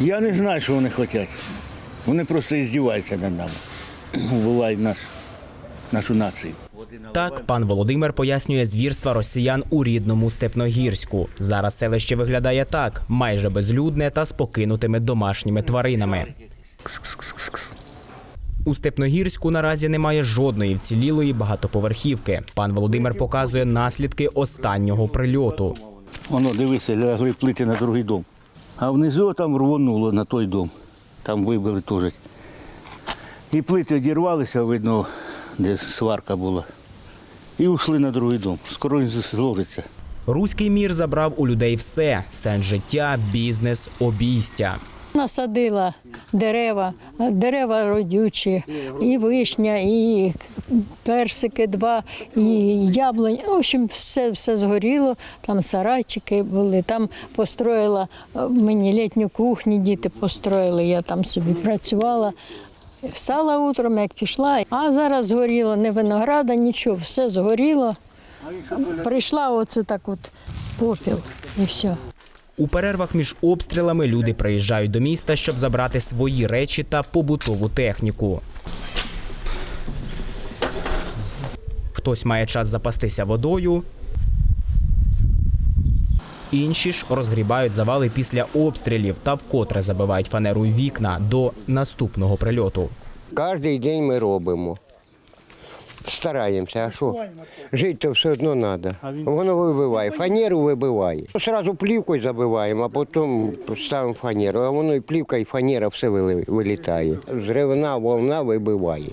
Я не знаю, що вони хочуть. Вони просто іздіваються над нами. Бувають наш, нашу націю. Так, пан Володимир пояснює звірства росіян у рідному Степногірську. Зараз селище виглядає так: майже безлюдне та з покинутими домашніми тваринами. У Степногірську наразі немає жодної вцілілої багатоповерхівки. Пан Володимир показує наслідки останнього прильоту. Воно, дивися, лягли плити на другий дом. А внизу там рвонуло на той дом. Там вибили теж. І плити одірвалися, видно, де сварка була. І ушли на другий дом. Скоро він зложиться. Руський мір забрав у людей все: сенс життя, бізнес, обійстя. Насадила дерева, дерева родючі, і вишня, і персики два, і яблунь. В общем, все, все згоріло. Там сарайчики були. Там построїла е, мені літню кухню, діти построїли. Я там собі працювала. Встала утром, як пішла, а зараз згоріло не винограда, нічого, все згоріло. Прийшла оце так от попіл і все. У перервах між обстрілами люди приїжджають до міста, щоб забрати свої речі та побутову техніку. Хтось має час запастися водою. Інші ж розгрібають завали після обстрілів та вкотре забивають фанерою вікна до наступного прильоту. Кожен день ми робимо. Стараємося, а що? Жити то все одно треба. Воно вибиває, фанеру вибиває. Сразу плівкою забиваємо, а потім ставимо фанеру. А воно і плівка, і фанера все вилітає. Зривна волна вибиває.